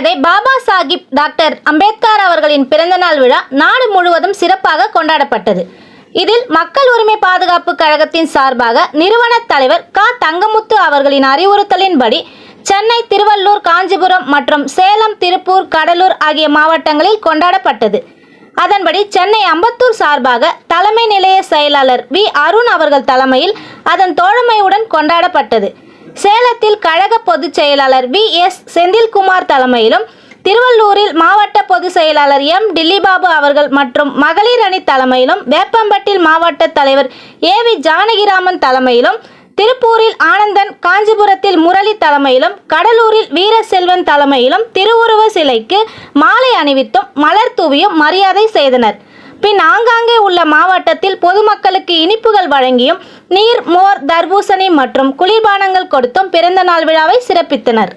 மேதை பாபா சாஹிப் டாக்டர் அம்பேத்கர் அவர்களின் பிறந்தநாள் விழா நாடு முழுவதும் சிறப்பாக கொண்டாடப்பட்டது. இதில் மக்கள் உரிமை பாதுகாப்பு கழகத்தின் சார்பாக நிறுவன தலைவர் க. தங்கமுத்து அவர்களின் அறிவுறுத்தலின்படி சென்னை திருவள்ளூர் காஞ்சிபுரம் மற்றும் சேலம் திருப்பூர் கடலூர் ஆகிய மாவட்டங்களில் கொண்டாடப்பட்டது. அதன்படி சென்னை அம்பத்தூர் சார்பாக தலைமை நிலைய செயலாளர் வி. அருண் அவர்கள் தலைமையில் அதன் தோழமையுடன் கொண்டாடப்பட்டது. சேலத்தில் கழக பொதுச் செயலாளர் வி. எஸ். செந்தில்குமார் தலைமையிலும் திருவள்ளூரில் மாவட்ட பொதுச் செயலாளர் எம். டில்லிபாபு அவர்கள் மற்றும் மகளிர் அணி தலைமையிலும் வேப்பம்பட்டில் மாவட்ட தலைவர் ஏ. வி. ஜானகிராமன் தலைமையிலும் திருப்பூரில் ஆனந்தன் காஞ்சிபுரத்தில் முரளி தலைமையிலும் கடலூரில் வீரசெல்வன் தலைமையிலும் திருவுருவ சிலைக்கு மாலை அணிவித்தும் மலர் தூவியும் மரியாதை செய்தனர். பின் ஆங்காங்கே உள்ள மாவட்டத்தில் பொதுமக்களுக்கு இனிப்புகள் வழங்கியும் நீர் மோர் தர்பூசணி மற்றும் குளிர்பானங்கள் கொடுத்தும் பிறந்த நாள் விழாவை சிறப்பித்தனர்.